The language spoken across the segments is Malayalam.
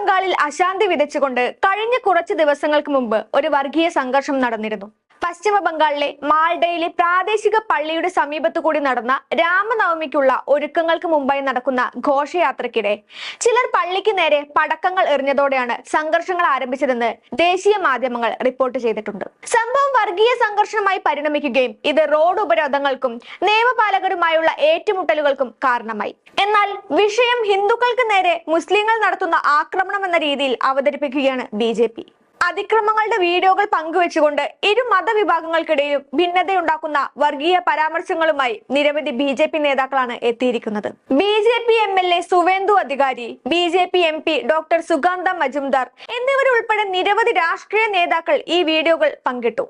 ബംഗാളിൽ അശാന്തി വിതച്ചുകൊണ്ട് കഴിഞ്ഞ കുറച്ച് ദിവസങ്ങൾക്ക് മുമ്പ് ഒരു വർഗീയ സംഘർഷം നടന്നിരുന്നു. പശ്ചിമ ബംഗാളിലെ മാൾഡയിലെ പ്രാദേശിക പള്ളിയുടെ സമീപത്തു കൂടി നടന്ന രാമനവമിക്കുള്ള ഒരുക്കങ്ങൾക്ക് മുമ്പായി നടക്കുന്ന ഘോഷയാത്രക്കിടെ ചിലർ പള്ളിക്ക് നേരെ പടക്കങ്ങൾ എറിഞ്ഞതോടെയാണ് സംഘർഷങ്ങൾ ആരംഭിച്ചതെന്ന് ദേശീയ മാധ്യമങ്ങൾ റിപ്പോർട്ട് ചെയ്തിട്ടുണ്ട്. സംഭവം വർഗീയ സംഘർഷമായി പരിണമിക്കുകയും ഇത് റോഡ് ഉപരോധങ്ങൾക്കും നിയമപാലകരുമായുള്ള ഏറ്റുമുട്ടലുകൾക്കും കാരണമായി. എന്നാൽ വിഷയം ഹിന്ദുക്കൾക്ക് നേരെ മുസ്ലിങ്ങൾ നടത്തുന്ന ആക്രമണം എന്ന രീതിയിൽ അവതരിപ്പിക്കുകയാണ് ബി അതിക്രമങ്ങളുടെ വീഡിയോകൾ പങ്കുവെച്ചുകൊണ്ട് ഇരു മതവിഭാഗങ്ങൾക്കിടയിലും ഭിന്നതയുണ്ടാക്കുന്ന വർഗീയ പരാമർശങ്ങളുമായി നിരവധി ബി ജെ പി നേതാക്കളാണ് എത്തിയിരിക്കുന്നത്. B J P M L A Suvendu Adhikari B J P M P doctor Sukanta Majumdar എന്നിവരുൾപ്പെടെ നിരവധി രാഷ്ട്രീയ നേതാക്കൾ ഈ വീഡിയോകൾ പങ്കിട്ടു.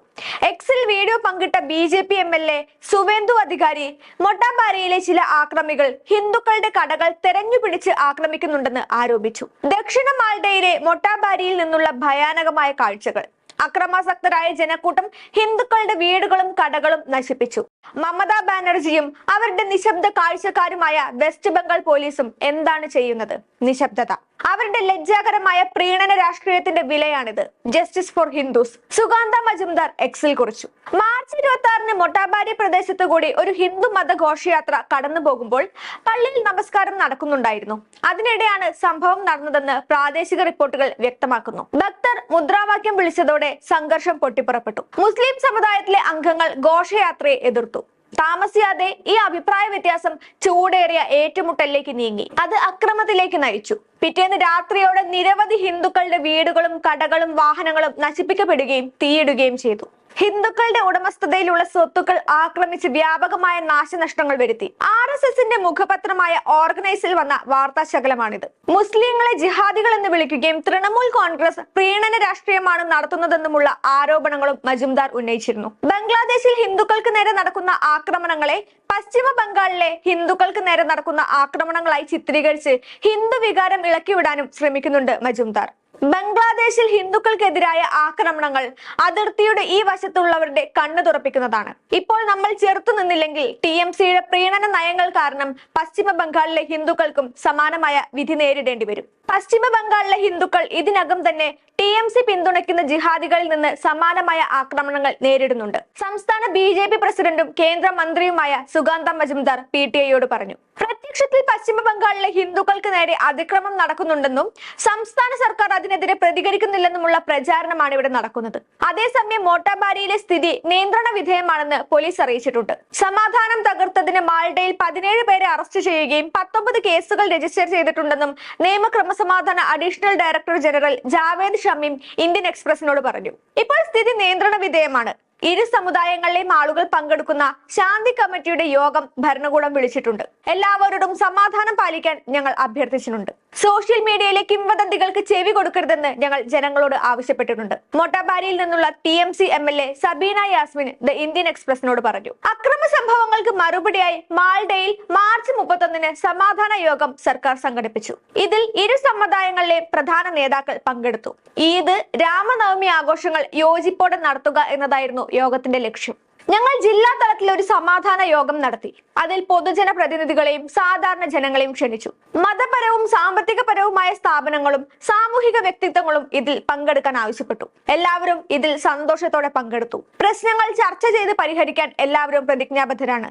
എക്സിൽ വീഡിയോ പങ്കിട്ട B J P M L A Suvendu Adhikari മൊട്ടാബാരിയിലെ ചില ആക്രമികൾ ഹിന്ദുക്കളുടെ കടകൾ തെരഞ്ഞുപിടിച്ച് ആക്രമിക്കുന്നുണ്ടെന്ന് ആരോപിച്ചു. ദക്ഷിണ മാൾഡയിലെ മൊട്ടാബാരിയിൽ നിന്നുള്ള ഭയാനകമായ കാഴ്ചകൾ. അക്രമാസക്തരായ ജനക്കൂട്ടം ഹിന്ദുക്കളുടെ വീടുകളും കടകളും നശിപ്പിച്ചു. മമതാ ബാനർജിയും അവരുടെ നിശബ്ദ കാഴ്ചക്കാരുമായ വെസ്റ്റ് ബംഗാൾ പോലീസും എന്താണ് ചെയ്യുന്നത്? നിശബ്ദത. അവരുടെ ലജ്ജാകരമായ പ്രീണന രാഷ്ട്രീയത്തിന്റെ വിലയാണിത്. Justice for Hindus Sukanta Majumdar എക്സിൽ കുറിച്ചു. മാർച്ച് ഇരുപത്തി ആറിന് മൊട്ടാബാരി പ്രദേശത്തു കൂടി ഒരു ഹിന്ദു മത ഘോഷയാത്ര കടന്നു പോകുമ്പോൾ പള്ളിയിൽ നമസ്കാരം നടക്കുന്നുണ്ടായിരുന്നു. അതിനിടെയാണ് സംഭവം നടന്നതെന്ന് പ്രാദേശിക റിപ്പോർട്ടുകൾ വ്യക്തമാക്കുന്നു. ഭക്തർ മുദ്രാവാക്യം വിളിച്ചതോടെ സംഘർഷം പൊട്ടിപ്പുറപ്പെട്ടു. മുസ്ലിം സമുദായത്തിലെ അംഗങ്ങൾ ഘോഷയാത്രയെ എതിർത്തു. താമസിയാതെ ഈ അഭിപ്രായ വ്യത്യാസം ചൂടേറിയ ഏറ്റുമുട്ടലിലേക്ക് നീങ്ങി. അത് അക്രമത്തിലേക്ക് നയിച്ചു. പിറ്റേന്ന് രാത്രിയോടെ നിരവധി ഹിന്ദുക്കളുടെ വീടുകളും കടകളും വാഹനങ്ങളും നശിപ്പിക്കപ്പെടുകയും തീയിടുകയും ചെയ്തു. ഹിന്ദുക്കളുടെ ഉടമസ്ഥതയിലുള്ള സ്വത്തുക്കൾ ആക്രമിച്ച് വ്യാപകമായ നാശനഷ്ടങ്ങൾ വരുത്തി. ആർ എസ് എസിന്റെ മുഖപത്രമായ ഓർഗനൈസിൽ വന്ന വാർത്താ ശകലമാണിത്. മുസ്ലിങ്ങളെ ജിഹാദികൾ എന്ന് വിളിക്കുകയും തൃണമൂൽ കോൺഗ്രസ് പ്രീണന രാഷ്ട്രീയമാണ് നടത്തുന്നതെന്നുമുള്ള ആരോപണങ്ങളും മജുംദാർ ഉന്നയിച്ചിരുന്നു. ബംഗ്ലാദേശിൽ ഹിന്ദുക്കൾക്ക് നേരെ നടക്കുന്ന ആക്രമണങ്ങളെ പശ്ചിമ ബംഗാളിലെ ഹിന്ദുക്കൾക്ക് നേരെ നടക്കുന്ന ആക്രമണങ്ങളായി ചിത്രീകരിച്ച് ഹിന്ദു വികാരം ഇളക്കിവിടാനും ശ്രമിക്കുന്നുണ്ട് മജുംദാർ. ബംഗ്ലാദേശിൽ ഹിന്ദുക്കൾക്കെതിരായ ആക്രമണങ്ങൾ അതിർത്തിയുടെ ഈ വശത്തുള്ളവരുടെ കണ്ണു തുറപ്പിക്കുന്നതാണ്. ഇപ്പോൾ നമ്മൾ ചെറുത്തു നിന്നില്ലെങ്കിൽ ടി എം സിയുടെ പ്രീണന നയങ്ങൾ കാരണം പശ്ചിമ ബംഗാളിലെ ഹിന്ദുക്കൾക്കും സമാനമായ വിധി നേരിടേണ്ടി വരും. പശ്ചിമ ബംഗാളിലെ ഹിന്ദുക്കൾ ഇതിനകം തന്നെ ടി എം സി പിന്തുണയ്ക്കുന്ന ജിഹാദികളിൽ നിന്ന് സമാനമായ ആക്രമണങ്ങൾ നേരിടുന്നുണ്ട്. സംസ്ഥാന ബി ജെ പി പ്രസിഡന്റും കേന്ദ്രമന്ത്രിയുമായ സുഗാന്ത മജുംദാർ പി ടി ഐയോട് പറഞ്ഞു. പ്രത്യക്ഷത്തിൽ പശ്ചിമ ബംഗാളിലെ ഹിന്ദുക്കൾക്ക് നേരെ അതിക്രമം നടക്കുന്നുണ്ടെന്നും സംസ്ഥാന സർക്കാർ അതിനെതിരെ പ്രതികരിക്കുന്നില്ലെന്നുമുള്ള പ്രചാരണമാണ് ഇവിടെ നടക്കുന്നത്. അതേസമയം മോട്ടാബാരിയിലെ സ്ഥിതി നിയന്ത്രണ വിധേയമാണെന്ന് പോലീസ് അറിയിച്ചിട്ടുണ്ട്. സമാധാനം തകർത്തതിന് മാൾഡയിൽ പതിനേഴ് പേരെ അറസ്റ്റ് ചെയ്യുകയും പത്തൊമ്പത് കേസുകൾ രജിസ്റ്റർ ചെയ്തിട്ടുണ്ടെന്നും നിയമ ക്രമസമാധാന additional director general Javed Shamim Indian എക്സ്പ്രസിനോട് പറഞ്ഞു. ഇപ്പോൾ സ്ഥിതി നിയന്ത്രണ വിധേയമാണ്. ഇരു സമുദായങ്ങളിലെയും ആളുകൾ പങ്കെടുക്കുന്ന ശാന്തി കമ്മിറ്റിയുടെ യോഗം ഭരണകൂടം വിളിച്ചിട്ടുണ്ട്. എല്ലാവരോടും സമാധാനം പാലിക്കാൻ ഞങ്ങൾ അഭ്യർത്ഥിച്ചിട്ടുണ്ട്. സോഷ്യൽ മീഡിയയിലെ കിംവദന്തികൾക്ക് ചെവി കൊടുക്കരുതെന്ന് ഞങ്ങൾ ജനങ്ങളോട് ആവശ്യപ്പെട്ടിട്ടുണ്ട്. മൊട്ടാബാരിയിൽ നിന്നുള്ള T M C M L A Sabina Yasmin the Indian എക്സ്പ്രസിനോട് പറഞ്ഞു. അക്രമ സംഭവങ്ങൾക്ക് മറുപടിയായി മാൾഡയിൽ മാർച്ച് മുപ്പത്തൊന്നിന് സമാധാന യോഗം സർക്കാർ സംഘടിപ്പിച്ചു. ഇതിൽ ഇരു സമുദായങ്ങളിലെയും പ്രധാന നേതാക്കൾ പങ്കെടുത്തു. ഈദ് രാമനവമി ആഘോഷങ്ങൾ യോജിപ്പോടെ നടത്തുക എന്നതായിരുന്നു യോഗത്തിന്റെ ലക്ഷ്യം. ഞങ്ങൾ ജില്ലാ തലത്തിൽ ഒരു സമാധാന യോഗം നടത്തി. അതിൽ പൊതുജന പ്രതിനിധികളെയും സാധാരണ ജനങ്ങളെയും ക്ഷണിച്ചു. മതപരവും സാമ്പത്തികപരവുമായ സ്ഥാപനങ്ങളും സാമൂഹിക വ്യക്തിത്വങ്ങളും ഇതിൽ പങ്കെടുക്കാൻ ആവശ്യപ്പെട്ടു. എല്ലാവരും ഇതിൽ സന്തോഷത്തോടെ പങ്കെടുത്തു. പ്രശ്നങ്ങൾ ചർച്ച ചെയ്ത് പരിഹരിക്കാൻ എല്ലാവരും പ്രതിജ്ഞാബദ്ധരാണ്.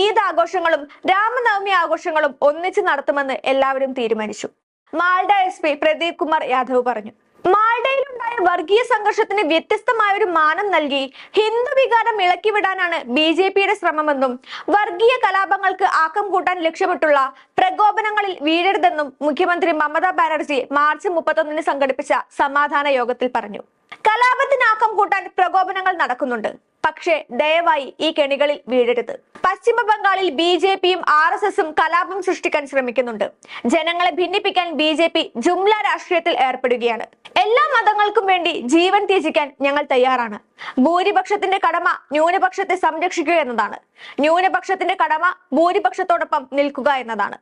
ഈദ് ആഘോഷങ്ങളും രാമനവമി ആഘോഷങ്ങളും ഒന്നിച്ച് നടത്തുമെന്ന് എല്ലാവരും തീരുമാനിച്ചു. മാൾഡ എസ് പി പ്രദീപ് കുമാർ യാദവ് പറഞ്ഞു. മാൾഡയിലുണ്ടായ വർഗീയ സംഘർഷത്തിന് വ്യത്യസ്തമായ ഒരു മാനം നൽകി. ഹിന്ദു വികാരം ഇളക്കിവിടാനാണ് ബി ജെ പിയുടെ ശ്രമമെന്നും വർഗീയ കലാപങ്ങൾക്ക് ആക്കം കൂട്ടാൻ ലക്ഷ്യമിട്ടുള്ള പ്രകോപനങ്ങളിൽ വീഴരുതെന്നും മുഖ്യമന്ത്രി മമതാ ബാനർജി മാർച്ച് മുപ്പത്തൊന്നിന് സംഘടിപ്പിച്ച സമാധാന യോഗത്തിൽ പറഞ്ഞു. കലാപത്തിന് ആക്കം കൂട്ടാൻ പ്രകോപനങ്ങൾ നടക്കുന്നുണ്ട്. പക്ഷേ ദയവായി ഈ കെണികളിൽ വീഴരുത്. പശ്ചിമ ബംഗാളിൽ ബി ജെ പിയും ആർ എസ് എസും കലാപം സൃഷ്ടിക്കാൻ ശ്രമിക്കുന്നുണ്ട്. ജനങ്ങളെ ഭിന്നിപ്പിക്കാൻ ബി ജെ പി ജുംല രാഷ്ട്രീയത്തിൽ ഏർപ്പെടുകയാണ്. എല്ലാ മതങ്ങൾക്കും വേണ്ടി ജീവൻ ത്യജിക്കാൻ ഞങ്ങൾ തയ്യാറാണ്. ഭൂരിപക്ഷത്തിന്റെ കടമ ന്യൂനപക്ഷത്തെ സംരക്ഷിക്കുക എന്നതാണ്. ന്യൂനപക്ഷത്തിന്റെ കടമ ഭൂരിപക്ഷത്തോടൊപ്പം നിൽക്കുക എന്നതാണ്.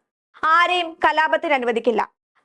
ആരെയും കലാപത്തിന് അനുവദിക്കില്ല.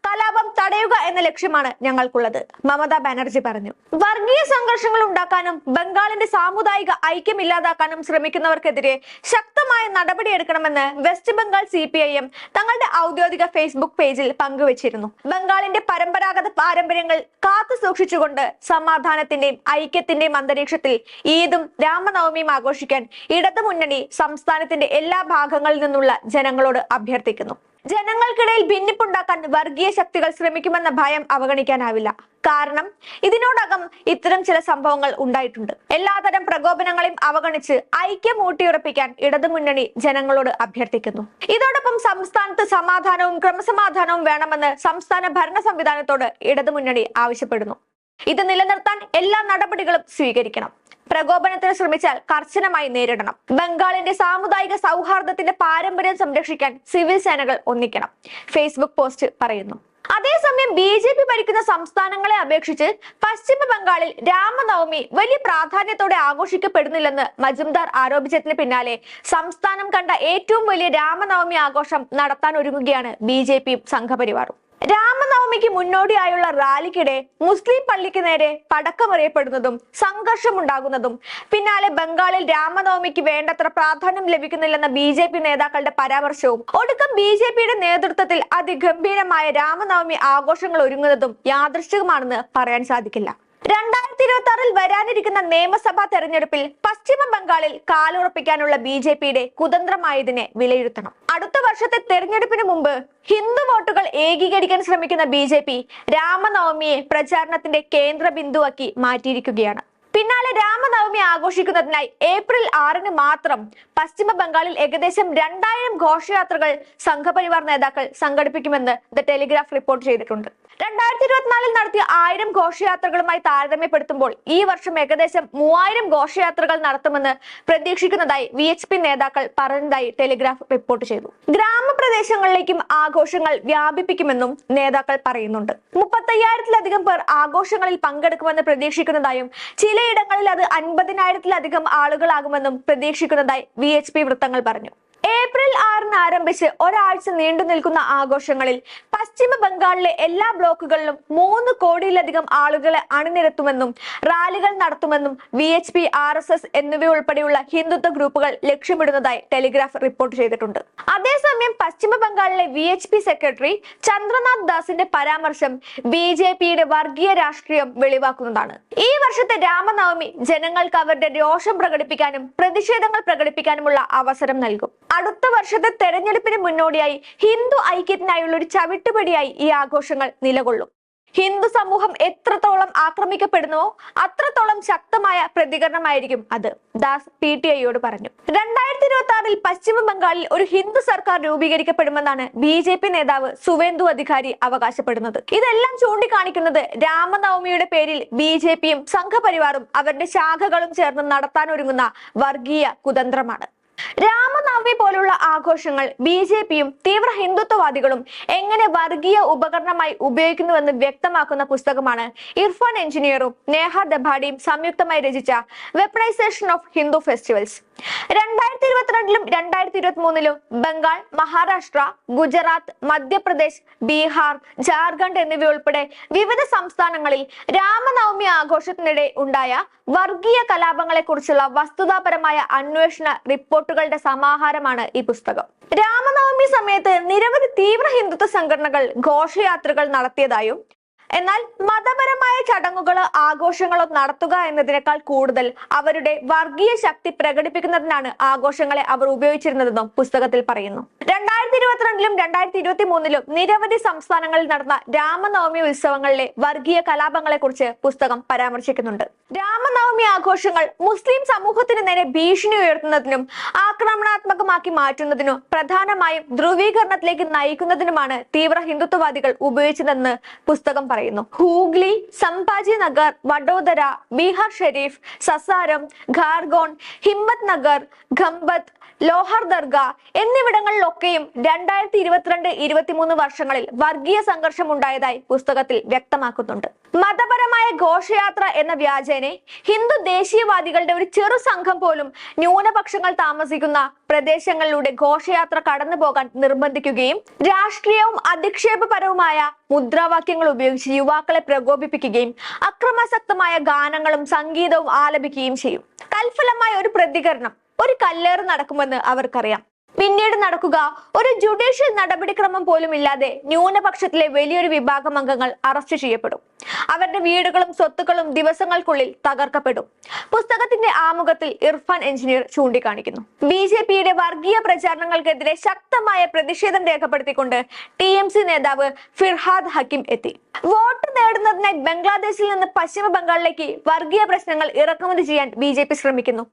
കലാപം തടയുക എന്ന ലക്ഷ്യമാണ് ഞങ്ങൾക്കുള്ളത്. മമതാ ബാനർജി പറഞ്ഞു. വർഗീയ സംഘർഷങ്ങൾ ഉണ്ടാക്കാനും ബംഗാളിന്റെ സാമുദായിക ഐക്യം ഇല്ലാതാക്കാനും ശ്രമിക്കുന്നവർക്കെതിരെ ശക്തമായ നടപടിയെടുക്കണമെന്ന് West Bengal C P I M തങ്ങളുടെ ഔദ്യോഗിക ഫേസ്ബുക്ക് പേജിൽ പങ്കുവച്ചിരുന്നു. ബംഗാളിന്റെ പരമ്പരാഗത പാരമ്പര്യങ്ങൾ കാത്തു സൂക്ഷിച്ചുകൊണ്ട് സമാധാനത്തിന്റെയും ഐക്യത്തിന്റെയും അന്തരീക്ഷത്തിൽ ഈദും രാമനവമിയും ആഘോഷിക്കാൻ ഇടതുമുന്നണി സംസ്ഥാനത്തിന്റെ എല്ലാ ഭാഗങ്ങളിൽ നിന്നുള്ള ജനങ്ങളോട് അഭ്യർത്ഥിക്കുന്നു. ജനങ്ങൾക്കിടയിൽ ഭിന്നിപ്പുണ്ടാക്കാൻ വർഗീയ ശക്തികൾ ശ്രമിക്കുമെന്ന ഭയം അവഗണിക്കാനാവില്ല. കാരണം ഇതിനോടകം ഇത്തരം ചില സംഭവങ്ങൾ ഉണ്ടായിട്ടുണ്ട്. എല്ലാതരം പ്രകോപനങ്ങളെയും അവഗണിച്ച് ഐക്യം ഊട്ടിയുറപ്പിക്കാൻ ഇടതുമുന്നണി ജനങ്ങളോട് അഭ്യർത്ഥിക്കുന്നു. ഇതോടൊപ്പം സംസ്ഥാനത്ത് സമാധാനവും ക്രമസമാധാനവും വേണമെന്ന് സംസ്ഥാന ഭരണ സംവിധാനത്തോട് ഇടതുമുന്നണി ആവശ്യപ്പെടുന്നു. ഇത് നിലനിർത്താൻ എല്ലാ നടപടികളും സ്വീകരിക്കണം. പ്രകോപനത്തിന് ശ്രമിച്ചാൽ കർശനമായി നേരിടണം. ബംഗാളിന്റെ സാമുദായിക സൗഹാർദ്ദത്തിന്റെ പാരമ്പര്യം സംരക്ഷിക്കാൻ സിവിൽ സേനകൾ ഒന്നിക്കണം. ഫേസ്ബുക്ക് പോസ്റ്റ് പറയുന്നു. അതേസമയം ബി ജെ പി ഭരിക്കുന്ന സംസ്ഥാനങ്ങളെ അപേക്ഷിച്ച് പശ്ചിമ ബംഗാളിൽ രാമനവമി വലിയ പ്രാധാന്യത്തോടെ ആഘോഷിക്കപ്പെടുന്നില്ലെന്ന് മജുംദാർ ആരോപിച്ചതിന് പിന്നാലെ സംസ്ഥാനം കണ്ട ഏറ്റവും വലിയ രാമനവമി ആഘോഷം നടത്താൻ ഒരുങ്ങുകയാണ് ബി ജെ പിയും സംഘപരിവാറും. രാമനവമിക്ക് മുന്നോടിയായുള്ള റാലിക്കിടെ മുസ്ലിം പള്ളിക്ക് നേരെ പടക്കമെറിയപ്പെടുന്നതും സംഘർഷമുണ്ടാകുന്നതും. പിന്നാലെ ബംഗാളിൽ രാമനവമിക്ക് വേണ്ടത്ര പ്രാധാന്യം ലഭിക്കുന്നില്ലെന്ന ബി ജെ പി നേതാക്കളുടെ പരാമർശവും ഒടുക്കം ബി ജെ പിയുടെ നേതൃത്വത്തിൽ അതിഗംഭീരമായ രാമനവമി ആഘോഷങ്ങൾ ഒരുങ്ങുന്നതും യാദൃശ്ചികമാണെന്ന് പറയാൻ സാധിക്കില്ല. രണ്ടായിരത്തി ഇരുപത്തി ആറിൽ വരാനിരിക്കുന്ന നിയമസഭാ തെരഞ്ഞെടുപ്പിൽ പശ്ചിമ ബംഗാളിൽ കാലുറപ്പിക്കാനുള്ള ബി ജെ പിയുടെ കുതന്ത്രമായതിനെ വിലയിരുത്തണം. അടുത്ത വർഷത്തെ തെരഞ്ഞെടുപ്പിന് മുമ്പ് ഹിന്ദു വോട്ടുകൾ ഏകീകരിക്കാൻ ശ്രമിക്കുന്ന ബി ജെ പി രാമനവമിയെ പ്രചാരണത്തിന്റെ കേന്ദ്ര ബിന്ദുവാക്കി മാറ്റിയിരിക്കുകയാണ്. പിന്നാലെ രാമനവമി ആഘോഷിക്കുന്നതിനായി ഏപ്രിൽ ആറിന് മാത്രം പശ്ചിമ ബംഗാളിൽ ഏകദേശം രണ്ടായിരം ഘോഷയാത്രകൾ സംഘപരിവാർ നേതാക്കൾ സംഘടിപ്പിക്കുമെന്ന് ദ ടെലിഗ്രാഫ് റിപ്പോർട്ട് ചെയ്തിട്ടുണ്ട്. രണ്ടായിരത്തി ഇരുപത്തിനാലിൽ നടത്തിയ ആയിരം ഘോഷയാത്രകളുമായി താരതമ്യപ്പെടുത്തുമ്പോൾ ഈ വർഷം ഏകദേശം മൂവായിരം ഘോഷയാത്രകൾ നടത്തുമെന്ന് പ്രതീക്ഷിക്കുന്നതായി വി എച്ച് പി നേതാക്കൾ പറഞ്ഞതായി ടെലിഗ്രാഫ് റിപ്പോർട്ട് ചെയ്തു. ഗ്രാമപ്രദേശങ്ങളിലേക്കും ആഘോഷങ്ങൾ വ്യാപിപ്പിക്കുമെന്നും നേതാക്കൾ പറയുന്നുണ്ട്. മുപ്പത്തയ്യായിരത്തിലധികം പേർ ആഘോഷങ്ങളിൽ പങ്കെടുക്കുമെന്ന് പ്രതീക്ഷിക്കുന്നതായും ചിലയിടങ്ങളിൽ അത് അൻപതിനായിരത്തിലധികം ആളുകളാകുമെന്നും പ്രതീക്ഷിക്കുന്നതായി വി എച്ച് പി വൃത്തങ്ങൾ പറഞ്ഞു. ഏപ്രിൽ ആറിന് ആരംഭിച്ച് ഒരാഴ്ച നീണ്ടു നിൽക്കുന്ന ആഘോഷങ്ങളിൽ പശ്ചിമ ബംഗാളിലെ എല്ലാ ബ്ലോക്കുകളിലും മൂന്ന് കോടിയിലധികം ആളുകളെ അണിനിരത്തുമെന്നും റാലികൾ നടത്തുമെന്നും V H P R S S എന്നിവയുൾപ്പെടെയുള്ള ഹിന്ദുത്വ ഗ്രൂപ്പുകൾ ലക്ഷ്യമിടുന്നതായി ടെലിഗ്രാഫ് റിപ്പോർട്ട് ചെയ്തിട്ടുണ്ട്. അതേസമയം പശ്ചിമ ബംഗാളിലെ V H P secretary Chandranath ദാസിന്റെ പരാമർശം ബി ജെ പിയുടെ വർഗീയ രാഷ്ട്രീയം വെളിവാക്കുന്നതാണ്. ഈ വർഷത്തെ രാമനവമി ജനങ്ങൾക്ക് അവരുടെ രോഷം പ്രകടിപ്പിക്കാനും പ്രതിഷേധങ്ങൾ പ്രകടിപ്പിക്കാനുമുള്ള അവസരം നൽകും. അടുത്ത വർഷത്തെ തെരഞ്ഞെടുപ്പിന് മുന്നോടിയായി ഹിന്ദു ഐക്യത്തിനായുള്ള ഒരു ചവിട്ടുപടിയായി ഈ ആഘോഷങ്ങൾ നിലകൊള്ളും. ഹിന്ദു സമൂഹം എത്രത്തോളം ആക്രമിക്കപ്പെടുന്നുവോ അത്രത്തോളം ശക്തമായ പ്രതികരണമായിരിക്കും അത്. ദാസ് പി ടി ഐയോട് പറഞ്ഞു. രണ്ടായിരത്തി ഇരുപത്തി ആറിൽ പശ്ചിമ ബംഗാളിൽ ഒരു ഹിന്ദു സർക്കാർ രൂപീകരിക്കപ്പെടുമെന്നാണ് ബി ജെ പി നേതാവ് സുവേന്ദു അധികാരി അവകാശപ്പെടുന്നത്. ഇതെല്ലാം ചൂണ്ടിക്കാണിക്കുന്നത് രാമനവമിയുടെ പേരിൽ ബി ജെ പിയും സംഘപരിവാറും അവരുടെ ശാഖകളും ചേർന്ന് നടത്താനൊരുങ്ങുന്ന വർഗീയ കുതന്ത്രമാണ്. രാമനവമി പോലുള്ള ആഘോഷങ്ങൾ ബി ജെ പിയും തീവ്ര ഹിന്ദുത്വവാദികളും എങ്ങനെ വർഗീയ ഉപകരണമായി ഉപയോഗിക്കുന്നുവെന്ന് വ്യക്തമാക്കുന്ന പുസ്തകമാണ് ഇർഫാൻ എഞ്ചിനീയറും നേഹ ദഭാഡിയും സംയുക്തമായി രചിച്ച വെപ്പണൈസേഷൻ ഓഫ് ഹിന്ദു ഫെസ്റ്റിവൽസ്. രണ്ടായിരത്തി ഇരുപത്തിരണ്ടിലും രണ്ടായിരത്തി ഇരുപത്തി മൂന്നിലും ബംഗാൾ മഹാരാഷ്ട്ര ഗുജറാത്ത് മധ്യപ്രദേശ് ബീഹാർ ജാർഖണ്ഡ് എന്നിവയുൾപ്പെടെ വിവിധ സംസ്ഥാനങ്ങളിൽ രാമനവമി ആഘോഷത്തിനിടെ ഉണ്ടായ വർഗീയ കലാപങ്ങളെക്കുറിച്ചുള്ള വസ്തുതാപരമായ അന്വേഷണ റിപ്പോർട്ടുകളുടെ സമാഹാരമാണ് ഈ പുസ്തകം. രാമനവമി സമയത്ത് നിരവധി തീവ്ര ഹിന്ദുത്വ സംഘടനകൾ ഘോഷയാത്രകൾ നടത്തിയതായും എന്നാൽ മതപരമായ ചടങ്ങുകളോ ആഘോഷങ്ങളോ നടത്തുക എന്നതിനേക്കാൾ കൂടുതൽ അവരുടെ വർഗീയ ശക്തി പ്രകടിപ്പിക്കുന്നതിനാണ് ആഘോഷങ്ങളെ അവർ ഉപയോഗിച്ചിരുന്നതെന്നും പുസ്തകത്തിൽ പറയുന്നു. രണ്ടായിരത്തി ഇരുപത്തിരണ്ടിലും രണ്ടായിരത്തി ഇരുപത്തി മൂന്നിലും നിരവധി സംസ്ഥാനങ്ങളിൽ നടന്ന രാമനവമി ഉത്സവങ്ങളിലെ വർഗീയ കലാപങ്ങളെ കുറിച്ച് പുസ്തകം പരാമർശിക്കുന്നുണ്ട്. രാമനവമി ആഘോഷങ്ങൾ മുസ്ലിം സമൂഹത്തിന് നേരെ ഭീഷണി ഉയർത്തുന്നതിനും ആക്രമണാത്മകമാക്കി മാറ്റുന്നതിനും പ്രധാനമായും ധ്രുവീകരണത്തിലേക്ക് നയിക്കുന്നതിനുമാണ് തീവ്ര ഹിന്ദുത്വവാദികൾ ഉപയോഗിച്ചതെന്ന് പുസ്തകം പറയുന്നു. ഹൂഗ്ലി സംഭാജി നഗർ വഡോദര ബീഹാർ ഷെരീഫ് സസാരം ഖാർഗോൺ ഹിമ്മത് നഗർ ഖമ്പത്ത് ലോഹർ ദർഗ എന്നിവിടങ്ങളിലൊക്കെയും രണ്ടായിരത്തി ഇരുപത്തിരണ്ട് ഇരുപത്തിമൂന്ന് വർഷങ്ങളിൽ വർഗീയ സംഘർഷം ഉണ്ടായതായി പുസ്തകത്തിൽ വ്യക്തമാക്കുന്നുണ്ട്. മതപരമായ ഘോഷയാത്ര എന്ന വ്യാജേനെ ഹിന്ദു ദേശീയവാദികളുടെ ഒരു ചെറു സംഘം പോലും ന്യൂനപക്ഷങ്ങൾ താമസിക്കുന്ന പ്രദേശങ്ങളിലൂടെ ഘോഷയാത്ര കടന്നു പോകാൻ നിർബന്ധിക്കുകയും രാഷ്ട്രീയവും അധിക്ഷേപപരവുമായ മുദ്രാവാക്യങ്ങൾ ഉപയോഗിച്ച് യുവാക്കളെ പ്രകോപിപ്പിക്കുകയും അക്രമാസക്തമായ ഗാനങ്ങളും സംഗീതവും ആലപിക്കുകയും ചെയ്യും. തൽഫലമായ ഒരു പ്രതികരണം ഒരു കല്ലേറ് നടക്കുമെന്ന് അവർക്കറിയാം. പിന്നീട് നടക്കുക. ഒരു ജുഡീഷ്യൽ നടപടിക്രമം പോലും ഇല്ലാതെ ന്യൂനപക്ഷത്തിലെ വലിയൊരു വിഭാഗം അംഗങ്ങൾ അറസ്റ്റ് ചെയ്യപ്പെടും. അവരുടെ വീടുകളും സ്വത്തുക്കളും ദിവസങ്ങൾക്കുള്ളിൽ തകർക്കപ്പെടും. പുസ്തകത്തിന്റെ ആമുഖത്തിൽ ഇർഫാൻ എഞ്ചിനീയർ ചൂണ്ടിക്കാണിക്കുന്നു. ബി ജെ പിയുടെ വർഗീയ പ്രചാരണങ്ങൾക്കെതിരെ ശക്തമായ പ്രതിഷേധം രേഖപ്പെടുത്തിക്കൊണ്ട് ടി എം സി നേതാവ് ഫിർഹാദ് ഹക്കിം എത്തി. വോട്ട് നേടുന്നതിനായി ബംഗ്ലാദേശിൽ നിന്ന് പശ്ചിമ ബംഗാളിലേക്ക് വർഗീയ പ്രശ്നങ്ങൾ ഇറക്കുമതി ചെയ്യാൻ ബി ശ്രമിക്കുന്നു.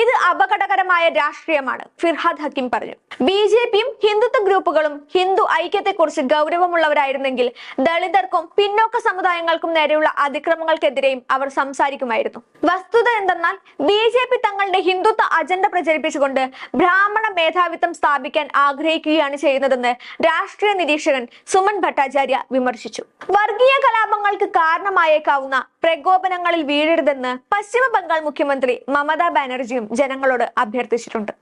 ഇത് അപകടകരമായ രാഷ്ട്രീയമാണ് ഫിർഹാദ് ഹക്കിം പറഞ്ഞു. ബി ജെ പിയും ഹിന്ദുത്വ ഗ്രൂപ്പുകളും ഹിന്ദു ഐക്യത്തെക്കുറിച്ച് ഗൗരവമുള്ളവരായിരുന്നെങ്കിൽ ദളിതർക്കും പിന്നോക്ക സമുദായങ്ങൾക്കും നേരെയുള്ള അതിക്രമങ്ങൾക്കെതിരെയും അവർ സംസാരിക്കുമായിരുന്നു. വസ്തുത എന്തെന്നാൽ ബി ജെ പി തങ്ങളുടെ ഹിന്ദുത്വ അജണ്ട പ്രചരിപ്പിച്ചുകൊണ്ട് ബ്രാഹ്മണ മേധാവിത്വം സ്ഥാപിക്കാൻ ആഗ്രഹിക്കുകയാണ് ചെയ്യുന്നതെന്ന് രാഷ്ട്രീയ നിരീക്ഷകൻ സുമൻ ഭട്ടാചാര്യ വിമർശിച്ചു. വർഗീയ കലാപങ്ങൾക്ക് കാരണമായേക്കാവുന്ന പ്രകോപനങ്ങളിൽ വീഴരുതെന്ന് പശ്ചിമ ബംഗാൾ മുഖ്യമന്ത്രി മമതാ ബാനർജിയും ജനങ്ങളോട് അഭ്യർത്ഥിച്ചിട്ടുണ്ട്.